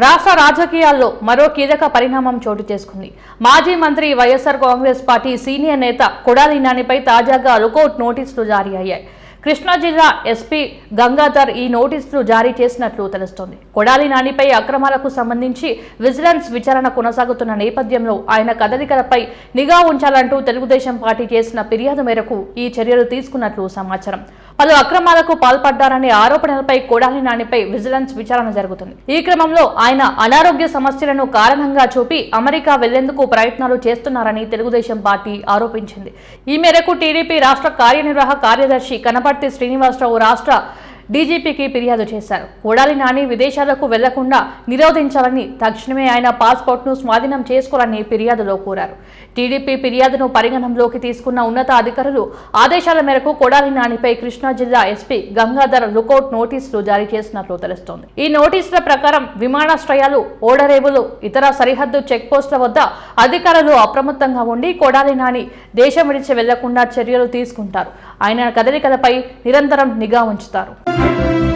రాష్ట్ర రాజకీయాల్లో మరో కీలక పరిణామం చోటు చేసుకుంది. మాజీ మంత్రి వైఎస్ఆర్ కాంగ్రెస్ పార్టీ సీనియర్ నేత కొడాలి నానిపై తాజాగా లుకౌట్ నోటీసులు జారీ అయ్యాయి. కృష్ణా జిల్లా ఎస్పీ గంగాధర్ ఈ నోటీసులు జారీ చేసినట్లు తెలుస్తోంది. కొడాలి నానిపై అక్రమాలకు సంబంధించి విజిలెన్స్ విచారణ కొనసాగుతున్న నేపథ్యంలో ఆయన కదలికలపై నిఘా ఉంచాలంటూ తెలుగుదేశం పార్టీ చేసిన ఫిర్యాదు మేరకు ఈ చర్యలు తీసుకున్నట్లు సమాచారం. పలు అక్రమాలకు పాల్పడ్డారనే ఆరోపణలపై కొడాలి నానిపై విజిలెన్స్ విచారణ జరుగుతుంది. ఈ క్రమంలో ఆయన అనారోగ్య సమస్యలను కారణంగా చూపి అమెరికా వెళ్ళేందుకు ప్రయత్నాలు చేస్తున్నారని తెలుగుదేశం పార్టీ ఆరోపించింది. ఈ మేరకు టీడీపీ రాష్ట్ర కార్యనిర్వాహక కార్యదర్శి కనపర్తి శ్రీనివాసరావు రాష్ట్ర డీజీపీకి ఫిర్యాదు చేశారు. కొడాలి నాని విదేశాలకు వెళ్ళకుండా నిరోధించాలని తక్షణమే ఆయన పాస్పోర్ట్ను స్వాధీనం చేసుకోవాలని ఫిర్యాదులో కోరారు. టీడీపీ ఫిర్యాదును పరిగణనలోకి తీసుకున్న ఉన్నత అధికారులు ఆదేశాల మేరకు కొడాలి నానిపై కృష్ణా జిల్లా ఎస్పీ గంగాధర్ లుకౌట్ నోటీసులు జారీ చేసినట్లు తెలుస్తోంది. ఈ నోటీసుల ప్రకారం విమానాశ్రయాలు ఓడరేవులు ఇతర సరిహద్దు చెక్ పోస్టుల వద్ద అధికారులు అప్రమత్తంగా ఉండి కొడాలి నాని దేశం విడిచి వెళ్ళకుండా చర్యలు తీసుకుంటారు. ఆయన కదలికలపై నిరంతరం నిఘా ఉంచుతారు. Thank you.